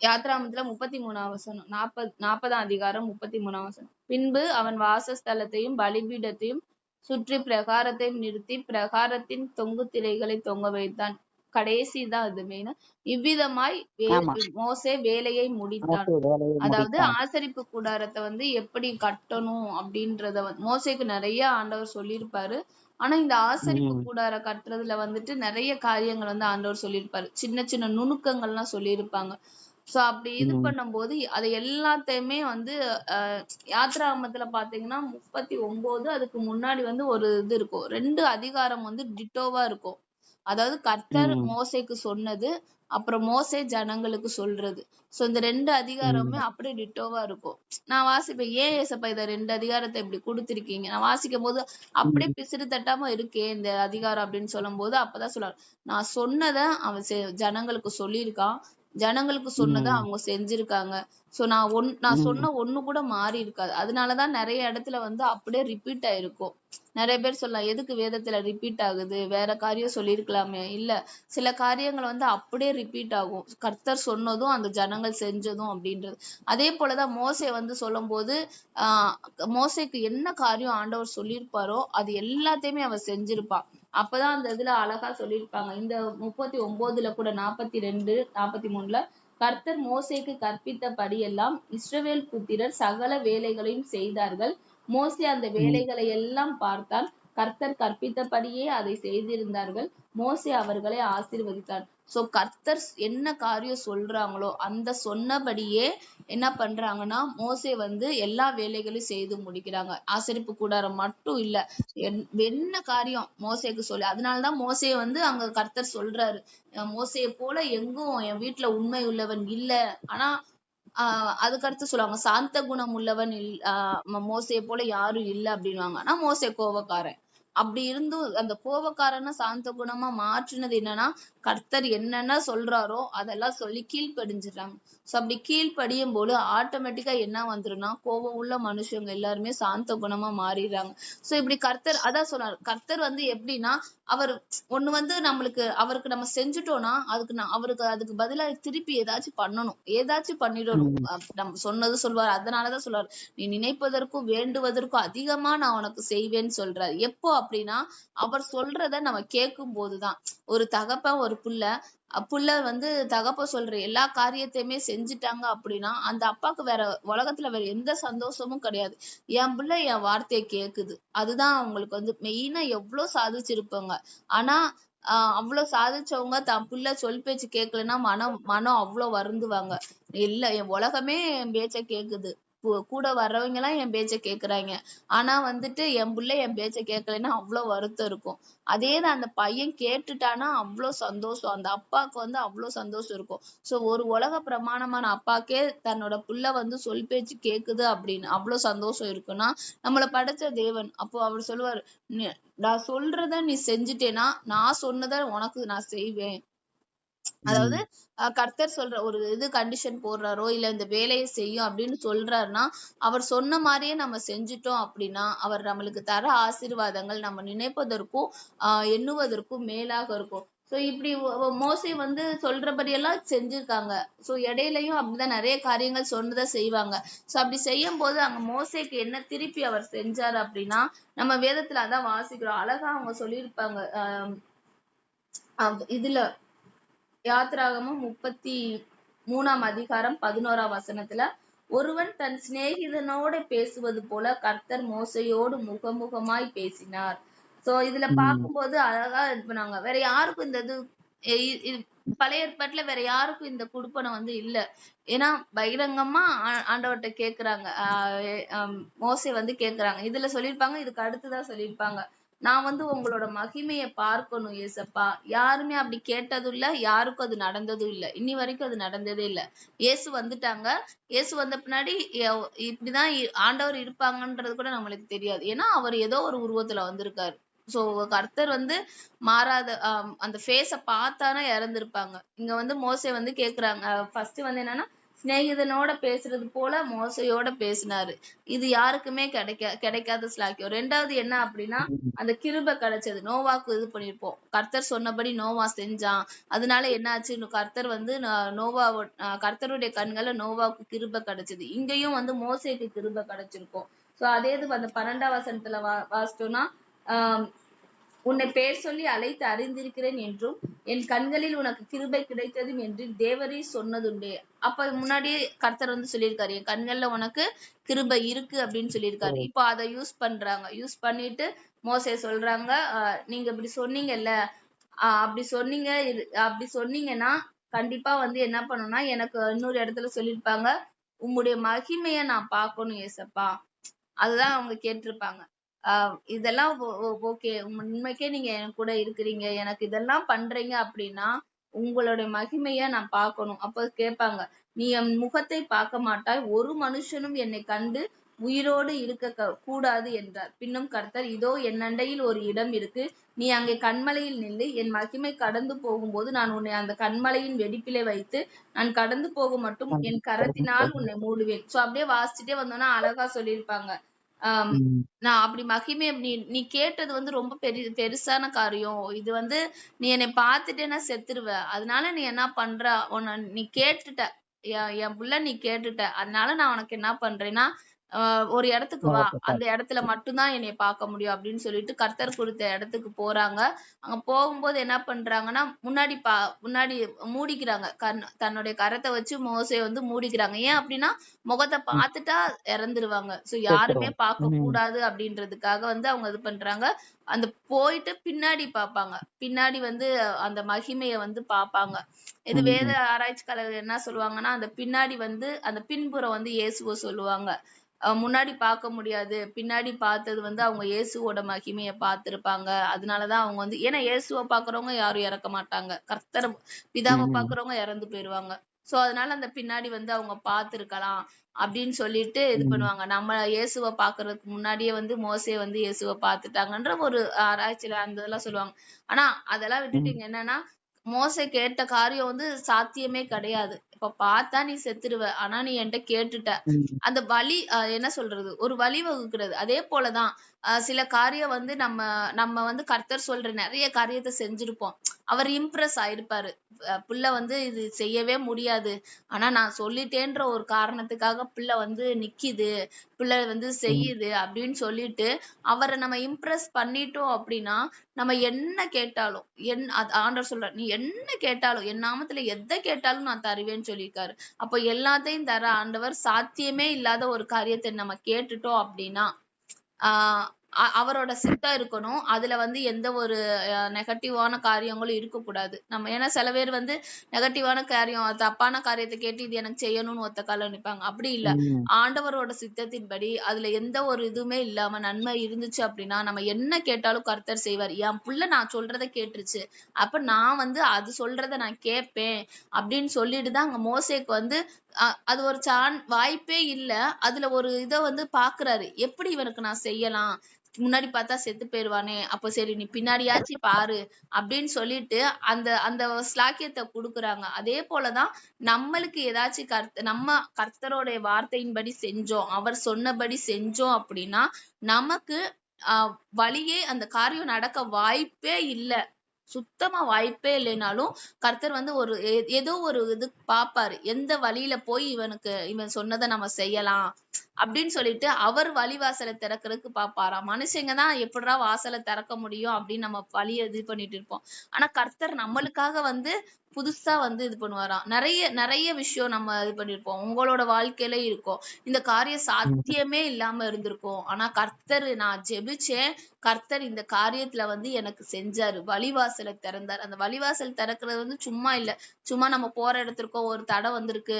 யாத்ராமத்துல முப்பத்தி மூணாம் வசனம். நாற்பது நாற்பதாம் அதிகாரம் முப்பத்தி மூணாம் வசனம். பின்பு அவன் வாசஸ்தலத்தையும் பலிபீடத்தையும் சுற்றி பிரகாரத்தையும் நிறுத்தி பிரகாரத்தின் தொங்கு திரைகளை தொங்க வைத்தான். கடைசி தான் அது மெயினா இவ்விதமாய் மோசே வேலையை முடித்தான் அதாவது ஆசரிப்பு கூடாரத்தை வந்து எப்படி கட்டணும் அப்படின்றத மோசேக்கு நிறைய ஆண்டவர் சொல்லியிருப்பாரு. ஆனா இந்த ஆசரிப்பு கூடார கட்டுறதுல வந்துட்டு நிறைய காரியங்கள் வந்து ஆண்டவர் சொல்லியிருப்பாரு. சின்ன சின்ன நுணுக்கங்கள்லாம் சொல்லியிருப்பாங்க. சோ அப்படி இது பண்ணும்போது அது எல்லாத்தையுமே வந்து அஹ் யாத்ராகமத்துல பாத்தீங்கன்னா முப்பத்தி ஒன்பது அதுக்கு முன்னாடி வந்து ஒரு இது இருக்கும். ரெண்டு அதிகாரம் வந்து டிட்டோவா இருக்கும். அதாவது கர்த்தர் மோசேக்கு சொன்னது அப்புறம் மோசே ஜனங்களுக்கு சொல்றது. சோ இந்த ரெண்டு அதிகாரமுமே உம் அப்படியே டிட்டோவா இருக்கும். நான் வாசிப்பேன் ஏன் ஏசப்பா இத ரெண்டு அதிகாரத்தை இப்படி கொடுத்திருக்கீங்க? நான் வாசிக்கும் போது அப்படியே பிசிறு தட்டாம இருக்கே இந்த அதிகாரம் அப்படின்னு சொல்லும் போது அப்பதான் சொல்றாரு நான் சொன்னதை அவன் செ- ஜனங்களுக்கு சொல்லியிருக்கான். ஜனங்களுக்கு சொன்னதை அவங்க செஞ்சிருக்காங்க. சோ நான் ஒன் நான் சொன்ன ஒண்ணு கூட மாறி இருக்காது. அதனாலதான் நிறைய இடத்துல வந்து அப்படியே ரிப்பீட் ஆயிருக்கும். நிறைய பேர் சொல்லலாம் எதுக்கு வேதத்துல ரிப்பீட் ஆகுது? வேற காரியம் சொல்லியிருக்கலாமே. இல்ல சில காரியங்கள் வந்து அப்படியே ரிப்பீட் ஆகும். கர்த்தர் சொன்னதும் அந்த ஜனங்கள் செஞ்சதும் அப்படின்றது. அதே போலதான் மோசே வந்து சொல்லும் போது ஆஹ் மோசேக்கு என்ன காரியம் ஆண்டவர் சொல்லியிருப்பாரோ அது எல்லாத்தையுமே அவன் செஞ்சிருப்பான். அப்பதான் அந்த இதுல அழகா சொல்லியிருப்பாங்க. இந்த முப்பத்தி ஒன்பதுல கூட நாற்பத்தி ரெண்டு நாற்பத்தி மூணுல கர்த்தர் மோசேக்கு கற்பித்தபடியெல்லாம் இஸ்ரவேல் புத்திரர் சகல வேலைகளையும் செய்தார்கள். மோசே அந்த வேலைகளை எல்லாம் பார்த்தான். கர்த்தர் கற்பித்தபடியே அதை செய்திருந்தார்கள். மோசே அவர்களை ஆசீர்வதித்தார். சோ கர்த்தர் என்ன காரியம் சொல்றாங்களோ அந்த சொன்னபடியே என்ன பண்றாங்கன்னா மோசே வந்து எல்லா வேலைகளையும் செய்து முடிக்கிறாங்க. ஆசரிப்பு கூடாரம் மட்டும் இல்ல என்- என்ன காரியம் மோசேக்கு சொல்லி. அதனாலதான் மோசே வந்து அங்க கர்த்தர் சொல்றாரு. மோசையை போல எங்கும் என் வீட்டுல உண்மை உள்ளவன் இல்ல. ஆனா ஆஹ் அதுக்கடுத்து சொல்லுவாங்க. சாந்த குணம் உள்ளவன் இல் ஆஹ் மோசையை போல யாரும் இல்ல அப்படின்னுவாங்க. ஆனா மோசே கோவக்காரன் அப்படி இருந்தும் அந்த கோவக்காரனை சாந்த குணமா மாற்றினது என்னன்னா கர்த்தர் என்னென்ன சொல்றாரோ அதெல்லாம் சொல்லி கீழ்ப்படிஞ்சிடுறாங்க. சோ அப்படி கீழ்ப்படியும் போது ஆட்டோமேட்டிக்கா என்ன வந்துரும்னா கோபம் உள்ள மனுஷங்க எல்லாருமே சாந்த குணமா மாறிடுறாங்க. சோ இப்படி கர்த்தர் அதான் சொன்னார் கர்த்தர் வந்து எப்படின்னா அவர் ஒண்ணு வந்து நம்மளுக்கு அவருக்கு நம்ம செஞ்சுட்டோம்னா அதுக்கு நான் அவருக்கு அதுக்கு பதிலா திருப்பி ஏதாச்சும் பண்ணணும். ஏதாச்சும் பண்ணிடணும். நம்ம சொன்னது சொல்வார் அதனாலதான் சொல்றாரு நீ நினைப்பதற்கும் வேண்டுவதற்கும் அதிகமா நான் உனக்கு செய்வேன்னு சொல்றாரு. எப்போ அப்படின்னா அவர் சொல்றத நம்ம கேட்கும் போதுதான் ஒரு தகப்பன் ஒரு புள்ள புள்ள வந்து தகப்ப சொல்ற எல்லா காரியத்தையுமே செஞ்சுட்டாங்க அப்படின்னா அந்த அப்பாக்கு வேற உலகத்துல வேற எந்த சந்தோஷமும் கிடையாது. என் புள்ள என் வார்த்தையை கேக்குது. அதுதான் அவங்களுக்கு வந்து மெயினா எவ்வளவு சாதிச்சிருப்பாங்க. ஆனா ஆஹ் அவ்வளவு சாதிச்சவங்க தன் புள்ள சொல் பேச்சு கேட்கலன்னா மனம் மனம் அவ்வளவு வருந்துவாங்க. இல்ல என் உலகமே என் பேச்ச கேக்குது. கூட வர்றவங்க எல்லாம் என் பேச்ச கேக்குறாங்க. ஆனா வந்துட்டு என் பிள்ளை என் பேச்ச கேட்கலைன்னா அவ்வளவு வருத்தம் இருக்கும். அதே தான் அந்த பையன் கேட்டுட்டானா அவ்வளவு சந்தோஷம். அந்த அப்பாவுக்கு வந்து அவ்வளவு சந்தோஷம் இருக்கும். சோ ஒரு உலக பிரமாணமான அப்பாக்கே தன்னோட புள்ள வந்து சொல் பேச்சு கேக்குது அப்படின்னு அவ்வளவு சந்தோஷம் இருக்குன்னா நம்மள படைச்ச தேவன். அப்போ அவர் சொல்லுவாரு நான் சொல்றத நீ செஞ்சுட்டேன்னா நான் சொன்னதை உனக்கு நான் செய்வேன். அதாவது கர்த்தர் சொல்ற ஒரு இது கண்டிஷன் போடுறாரோ இல்ல இந்த வேலையை செய்யும் அப்படின்னு சொல்றாருன்னா அவர் சொன்ன மாதிரியே நம்ம செஞ்சுட்டோம் அப்படின்னா அவர் நம்மளுக்கு தர ஆசீர்வாதங்கள் நம்ம நினைப்பதற்கும் ஆஹ் எண்ணுவதற்கும் மேலாக இருக்கும். சோ இப்படி மோசே வந்து சொல்றபடி எல்லாம் செஞ்சிருக்காங்க. சோ இடையிலயும் அப்படிதான் நிறைய காரியங்கள் சொன்னதை செய்வாங்க. சோ அப்படி செய்யும் போது அங்க மோசேக்கு என்ன திருப்பி அவர் செஞ்சாரு அப்படின்னா நம்ம வேதத்துல அதான் வாசிக்கிறோம். அழகா அவங்க சொல்லியிருப்பாங்க ஆஹ் இதுல யாத்திராகமம் முப்பத்தி மூணாம் அதிகாரம் பதினோராம் வசனத்துல ஒருவன் தன் சிநேகிதனோட பேசுவது போல கர்த்தர் மோசையோடு முகமுகமாய் பேசினார். சோ இதுல பார்க்கும்போது அழகா இது பண்ணாங்க வேற யாருக்கும் இந்த இது பழைய ஏற்பாட்டுல வேற யாருக்கும் இந்த குடுப்பனை வந்து இல்ல. ஏன்னா பகிரங்கமா ஆ- ஆண்டவர்ட்ட கேக்குறாங்க. மோசே வந்து கேக்குறாங்க. இதுல சொல்லியிருப்பாங்க இதுக்கு அடுத்துதான் சொல்லியிருப்பாங்க. நான் வந்து உங்களோட மகிமையை பார்க்கணும் ஏசப்பா. யாருமே அப்படி கேட்டதும் இல்ல யாருக்கும் அது நடந்ததும் இல்ல. இன்னி வரைக்கும் அது நடந்ததே இல்ல. இயேசு வந்துட்டாங்க. இயேசு வந்த பின்னாடி இப்படிதான் ஆண்டவர் இருப்பாங்கன்றது கூட நம்மளுக்கு தெரியாது. ஏன்னா அவர் ஏதோ ஒரு உருவத்துல வந்திருக்காரு. சோ கர்த்தர் வந்து மாறாத அந்த ஃபேஸ பார்த்தானா இறந்திருப்பாங்க. இங்க வந்து மோசை வந்து கேக்குறாங்க. ஃபர்ஸ்ட் வந்து என்னன்னா சிநேகிதனோட பேசுறது போல மோசையோட பேசினாரு. இது யாருக்குமே கிடைக்க கிடைக்காத ஸ்லாக்கியம் ரெண்டாவது என்ன அப்படின்னா அந்த கிருப கிடைச்சது. நோவாக்கு இது பண்ணிருப்போம் கர்த்தர் சொன்னபடி நோவா செஞ்சான். அதனால என்னாச்சு? கர்த்தர் வந்து நோவா கர்த்தருடைய கண்கள நோவாவுக்கு கிருப கிடைச்சது. இங்கேயும் வந்து மோசைக்கு கிருப கிடைச்சிருக்கும். சோ அதே இது அந்த பன்னெண்டாம் வசனத்துல வா வாசிச்சோம்னா ஆஹ் உன்னை பேர் சொல்லி அழைத்து அறிந்திருக்கிறேன் என்றும் என் கண்களில் உனக்கு கிருபை கிடைத்ததும் என்று தேவரே சொன்னதுண்டே. அப்ப முன்னாடியே கர்த்தர் வந்து சொல்லியிருக்காரு என் கண்கள்ல உனக்கு கிருபை இருக்கு அப்படின்னு சொல்லியிருக்காரு. இப்போ அதை யூஸ் பண்றாங்க. யூஸ் பண்ணிட்டு மோசே சொல்றாங்க நீங்க இப்படி சொன்னீங்கல்ல அப்படி சொன்னீங்க அப்படி சொன்னீங்கன்னா கண்டிப்பா வந்து என்ன பண்ணணும்னா எனக்கு இன்னொரு இடத்துல சொல்லியிருப்பாங்க உம்முடைய மகிமைய நான் பார்க்கணும் ஏசப்பா. அதுதான் அவங்க கேட்டிருப்பாங்க. இதெல்லாம் ஓகே. உண்மைக்கே நீங்க என் கூட இருக்கிறீங்க. எனக்கு இதெல்லாம் பண்றீங்க அப்படின்னா உங்களுடைய மகிமைய நான் பார்க்கணும். அப்ப கேட்பாங்க நீ என் முகத்தை பார்க்க மாட்டாய். ஒரு மனுஷனும் என்னை கண்டு உயிரோடு இருக்க கூடாது என்றார். பின்னும் கர்த்தர் இதோ என் அண்டையில் ஒரு இடம் இருக்கு. நீ அங்கே கண்மலையில் நில்லு. என் மகிமை கடந்து போகும்போது நான் உன்னை அந்த கண்மலையின் வெடிப்பிலே வைத்து நான் கடந்து போக மட்டும் என் கரத்தினால் உன்னை மூடுவேன். சோ அப்படியே வாசிச்சுட்டே வந்தோம்னா அழகா சொல்லியிருப்பாங்க. ஆஹ் நான் அப்படி மகிமை நீ நீ கேட்டது வந்து ரொம்ப பெரிய பெருசான காரியம். இது வந்து நீ என்னை பார்த்துட்டேன்னா செத்துருவ. அதனால நீ என்ன பண்ற? உன்னை நீ கேட்டுட்ட. என் என் புள்ள நீ கேட்டுட்ட. அதனால நான் உனக்கு என்ன பண்றேன்னா ஆஹ் ஒரு இடத்துக்கு வா. அந்த இடத்துல மட்டும்தான் என்னைய பார்க்க முடியும் அப்படின்னு சொல்லிட்டு கர்த்தர் கொடுத்த இடத்துக்கு போறாங்க. அங்க போகும்போது என்ன பண்றாங்கன்னா முன்னாடி பா முன்னாடி மூடிக்கிறாங்க. கண் தன்னுடைய கரத்தை வச்சு மோசைய வந்து மூடிக்கிறாங்க. ஏன் அப்படின்னா முகத்தை பார்த்துட்டா இறந்துருவாங்க. சோ யாருமே பார்க்க கூடாது அப்படின்றதுக்காக வந்து அவங்க இது பண்றாங்க. அந்த போயிட்டு பின்னாடி பார்ப்பாங்க. பின்னாடி வந்து அந்த மகிமைய வந்து பார்ப்பாங்க. இது வேத ஆராய்ச்சியாளர்கள் என்ன சொல்லுவாங்கன்னா அந்த பின்னாடி வந்து அந்த பின்புறம் வந்து இயேசுவை சொல்லுவாங்க. அஹ் முன்னாடி பார்க்க முடியாது. பின்னாடி பார்த்தது வந்து அவங்க இயேசுவோட மகிமைய பார்த்திருப்பாங்க. அதனாலதான் அவங்க வந்து ஏன்னா இயேசுவை பாக்குறவங்க யாரும் இறக்க மாட்டாங்க. கர்த்தர் பிதாவை பாக்குறவங்க இறந்து போயிருவாங்க. சோ அதனால அந்த பின்னாடி வந்து அவங்க பார்த்திருக்கலாம் அப்படின்னு சொல்லிட்டு இது பண்ணுவாங்க. நம்ம இயேசுவை பாக்குறதுக்கு முன்னாடியே வந்து மோசே வந்து இயேசுவை பார்த்துட்டாங்கன்ற ஒரு ஆராய்ச்சியில அந்த இதெல்லாம் சொல்லுவாங்க. ஆனா அதெல்லாம் விட்டுட்டு இங்க என்னன்னா மோசே கேட்ட காரியம் வந்து சாத்தியமே கிடையாது. இப்ப பார்த்தா நீ செத்துருவ ஆனா நீ என்கிட்ட கேட்டுட்ட. அந்த வழி என்ன சொல்றது? ஒரு வழி வகுக்கிறது. அதே போலதான் அஹ் சில காரியம் வந்து நம்ம நம்ம வந்து கர்த்தர் சொல்ற நிறைய காரியத்தை செஞ்சிருப்போம். அவர் இம்ப்ரெஸ் ஆயிருப்பாரு. பிள்ளை வந்து இது செய்யவே முடியாது. ஆனா நான் சொல்லிட்டேன்ற ஒரு காரணத்துக்காக பிள்ளை வந்து நிக்குது. பிள்ளை வந்து செய்யுது அப்படின்னு சொல்லிட்டு அவரை நம்ம இம்ப்ரெஸ் பண்ணிட்டோம் அப்படின்னா நம்ம என்ன கேட்டாலும் என் அது ஆண்டவர் சொல்ற நீ என்ன கேட்டாலும் என் நாமத்துல எதை கேட்டாலும் நான் தருவேன்னு சொல்லியிருக்காரு. அப்போ எல்லாத்தையும் தர ஆண்டவர் சாத்தியமே இல்லாத ஒரு காரியத்தை நம்ம கேட்டுட்டோம் அப்படின்னா ஆஹ் அ- அவரோட சித்தம் இருக்கணும். அதுல வந்து எந்த ஒரு நெகட்டிவான காரியங்களும் இருக்கக்கூடாது. நம்ம ஏன்னா சில பேர் வந்து நெகட்டிவான காரியம் தப்பான காரியத்தை கேட்டு இது எனக்கு செய்யணும்னு ஒத்த கால நிப்பாங்க. அப்படி இல்ல. ஆண்டவரோட சித்தத்தின்படி அதுல எந்த ஒரு இதுவுமே இல்லாம நன்மை இருந்துச்சு அப்படின்னா நம்ம என்ன கேட்டாலும் கர்த்தர் செய்வார். என் புள்ள நான் சொல்றத கேட்டுருச்சு. அப்ப நான் வந்து அது சொல்றத நான் கேட்பேன். அப்படின்னு சொல்லிட்டு தான் அங்க மோசேக்கு வந்து அ- அது ஒரு சான் வாய்ப்பே இல்ல. அதுல ஒரு இத வந்து பாக்குறாரு. எப்படி இவனுக்கு நான் செய்யலாம்? முன்னாடி பார்த்தா செத்து போயிருவானே. அப்ப சரி நீ பின்னாடியாச்சும் பாரு அப்படின்னு சொல்லிட்டு அந்த அந்த ஸ்லாக்கியத்தை கொடுக்குறாங்க. அதே போலதான் நம்மளுக்கு ஏதாச்சும் கர்த்த நம்ம கர்த்தருடைய வார்த்தையின்படி செஞ்சோம் அவர் சொன்னபடி செஞ்சோம் அப்படின்னா நமக்கு ஆஹ் வழியே அந்த காரியம் நடக்க வாய்ப்பே இல்ல. சுத்தமா வாய்ப்பே இல்லைனாலும் கர்த்தர் வந்து ஒரு ஏதோ ஒரு இது பாப்பாரு எந்த வழியில போய் இவனுக்கு இவன் சொன்னதை நம்ம செய்யலாம். அப்படின்னு சொல்லிட்டு அவர் வழிவாசலை திறக்கிறதுக்கு பாப்பாராம் மனுஷங்க தான் எப்படிடா வாசலை திறக்க முடியும் அப்படின்னு நம்ம வழியை இது பண்ணிட்டு இருப்போம். ஆனா கர்த்தர் நம்மளுக்காக வந்து புதுசா வந்து இது பண்ணுவாராம். நிறைய நிறைய விஷயம் நம்ம இது பண்ணிருப்போம். உங்களோட வாழ்க்கையில இருக்கும். இந்த காரியம் சாத்தியமே இல்லாம இருந்திருக்கும். ஆனா கர்த்தர் நான் ஜெபிச்சேன். கர்த்தர் இந்த காரியத்துல வந்து எனக்கு செஞ்சாரு. வழிவாசலை திறந்தார். அந்த வழிவாசல் திறக்கிறது வந்து சும்மா இல்ல. சும்மா நம்ம போற இடத்திற்கோ ஒரு தடை வந்திருக்கு.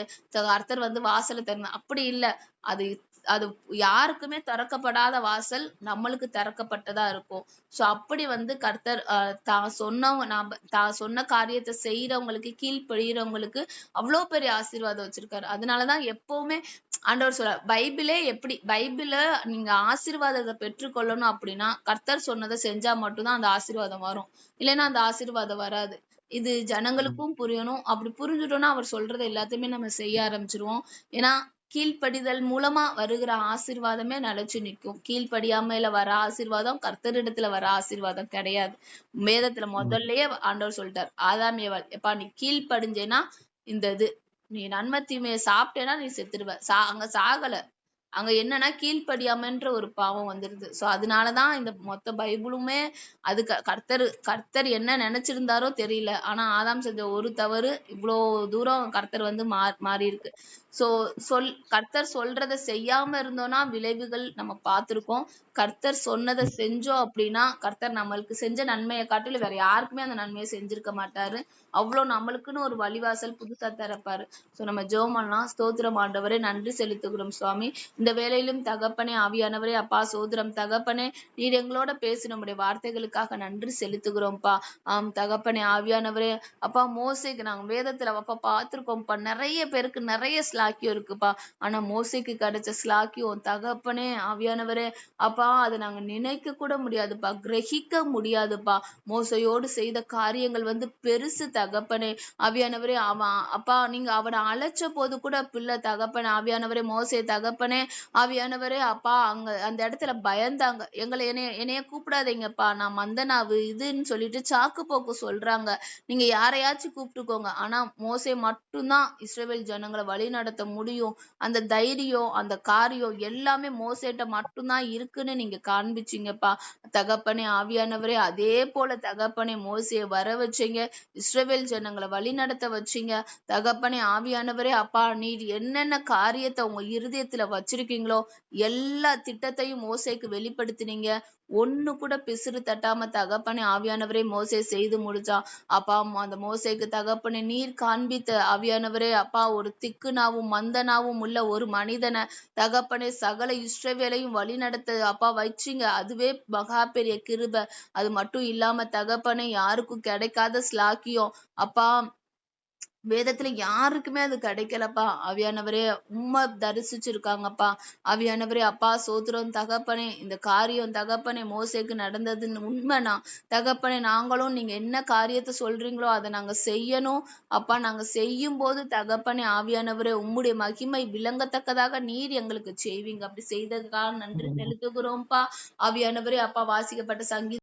கர்த்தர் வந்து வாசலை திறந்த அப்படி இல்ல. அது அது யாருக்குமே திறக்கப்படாத வாசல் நம்மளுக்கு திறக்கப்பட்டதா இருக்கும். சோ அப்படி வந்து கர்த்தர் தான் சொன்னவங்க நாம தான் சொன்ன காரியத்தை செய்யறவங்களுக்கு கீழ்ப்படிகிறவங்களுக்கு அவ்வளவு பெரிய ஆசீர்வாதம் வச்சிருக்காரு. அதனாலதான் எப்பவுமே ஆண்டவர் சொல்ற பைபிளே எப்படி பைபிள நீங்க ஆசீர்வாதத்தை பெற்றுக்கொள்ளணும் அப்படின்னா கர்த்தர் சொன்னதை செஞ்சா மட்டும்தான் அந்த ஆசீர்வாதம் வரும். இல்லைன்னா அந்த ஆசீர்வாதம் வராது. இது ஜனங்களுக்கும் புரியணும். அப்படி புரிஞ்சுட்டோம்னா அவர் சொல்றதை எல்லாத்தையுமே நம்ம செய்ய ஆரம்பிச்சிருவோம். ஏன்னா கீழ்ப்படிதல் மூலமா வருகிற ஆசீர்வாதமே நிலைச்சு நிற்கும் கீழ்ப்படியாமையில வர ஆசீர்வாதம் கர்த்தரிடத்துல வர ஆசீர்வாதம் கிடையாது. வேதத்துல முதல்லயே ஆண்டவர் சொல்லிட்டார் ஆதாம் ஏவாள் எப்பா நீ கீழ்ப்படிஞ்சேன்னா இந்த இது நீ நன்மை தீமையை சாப்பிட்டேன்னா நீ செத்துருவ. சா அங்க சாகல. அங்க என்னன்னா கீழ்ப்படியாமன்ற ஒரு பாவம் வந்துருது. சோ அதனாலதான் இந்த மொத்த பைபிளுமே அது க- கர்த்தர் கர்த்தர் என்ன நினைச்சிருந்தாரோ தெரியல. ஆனா ஆதாம் செஞ்ச ஒரு தவறு இவ்வளோ தூரம் கர்த்தர் வந்து மா மாறி இருக்கு சோ சொல் கர்த்தர் சொல்றத செய்யாம இருந்தோம்னா விளைவுகள் நம்ம பார்த்திருக்கோம். கர்த்தர் சொன்னதை செஞ்சோம் அப்படின்னா கர்த்தர் நம்மளுக்கு செஞ்ச நன்மையை காட்டில வேற யாருக்குமே அந்த நன்மையை செஞ்சிருக்க மாட்டாரு. அவ்வளோ நம்மளுக்குன்னு ஒரு வழிவாசல் புதுசா திறப்பாரு. சோ நம்ம ஜெபம் பண்ணலாம். ஸ்தோத்திரம் ஆண்டவரே நன்றி செலுத்துகிறோம் சுவாமி. இந்த வேலையிலும் தகப்பனே ஆவியானவரே அப்பா சோதரம் தகப்பனே நீர் எங்களோட பேசி நம்முடைய வார்த்தைகளுக்காக நன்றி செலுத்துகிறோம்ப்பா ஆம் தகப்பனே ஆவியானவரே அப்பா மோசைக்கு நாங்க வேதத்துல அப்பா பார்த்துருக்கோம்ப்பா நிறைய பேருக்கு நிறைய ஸ்லாக்கியம் இருக்குப்பா. ஆனா மோசைக்கு கிடைச்ச ஸ்லாக்கியம் தகப்பனே ஆவியானவரே அப்பா அதை நாங்க நினைக்க கூட முடியாதுப்பா. கிரகிக்க முடியாதுப்பா. மோசையோடு செய்த காரியங்கள் வந்து பெருசு தகப்பனே. ஆவியானவரே அவன் அப்பா நீங்க அவனை அழைச்ச போது கூட பிள்ளை தகப்பனே ஆவியானவரே மோசை தகப்பனே ஆவியானவரே அப்பா அங்க அந்த இடத்துல பயந்தாங்க. எங்களை என்னைய என்னைய கூப்பிடாதீங்கப்பா. நான் மந்தனாவு இதுன்னு சொல்லிட்டு சாக்கு போக்கு சொல்றாங்க. நீங்க யாரையாச்சும் கூப்பிட்டுக்கோங்க. ஆனா மோசே மட்டும்தான் இஸ்ரேவேல் ஜனங்களை வழி நடத்த முடியும். அந்த தைரியம் அந்த காரியம் எல்லாமே மோசேட்ட மட்டும்தான் இருக்குன்னு நீங்க காண்பிச்சீங்கப்பா. தகப்பனே ஆவியானவரே அதே போல தகப்பனே மோசையை வர வச்சீங்க. இஸ்ரவேல் ஜனங்களை வழி நடத்த வச்சீங்க. தகப்பனே ஆவியானவரே அப்பா நீ என்னென்ன காரியத்தை உங்க இருதயத்துல வச்சு வச்சிருக்கீங்களோ? எல்லா திட்டத்தையும் மோசைக்கு வெளிப்படுத்தினீங்க. ஒண்ணு கூட பிசுறு தட்டாம தகப்பனை ஆவியானவரே மோசை செய்து முடிச்சா. அப்பா அந்த மோசைக்கு தகப்பனை நீர் காண்பித்த ஆவியானவரே அப்பா ஒரு திக்குனாவும் மந்தனாவும் உள்ள ஒரு மனிதனை தகப்பனை சகல இஷ்டவேலையும் வழி நடத்த அப்பா வச்சிங்க. அதுவே மகா பெரிய கிருப. அது மட்டும் இல்லாம தகப்பனை யாருக்கும் கிடைக்காத ஸ்லாக்கியம் அப்பா வேதத்துல யாருக்குமே அது கிடைக்கலப்பா. ஆவியானவரே உண்மை தரிசிச்சிருக்காங்கப்பா. ஆவியானவரே அப்பா சோத்திரம் தகப்பனே இந்த காரியம் தகப்பனே மோசேக்கு நடந்ததுன்னு உண்மைனா தகப்பனே நாங்களும் நீங்க என்ன காரியத்தை சொல்றீங்களோ அதை நாங்க செய்யணும். அப்பா நாங்க செய்யும் போது தகப்பனே ஆவியானவரே உம்முடைய மகிமை விளங்கத்தக்கதாக நீர் எங்களுக்கு செய்வீங்க. அப்படி செய்ததுக்காக நன்றி செலுத்துகிறோம்ப்பா. ஆவியானவரே அப்பா வாசிக்கப்பட்ட சங்கீத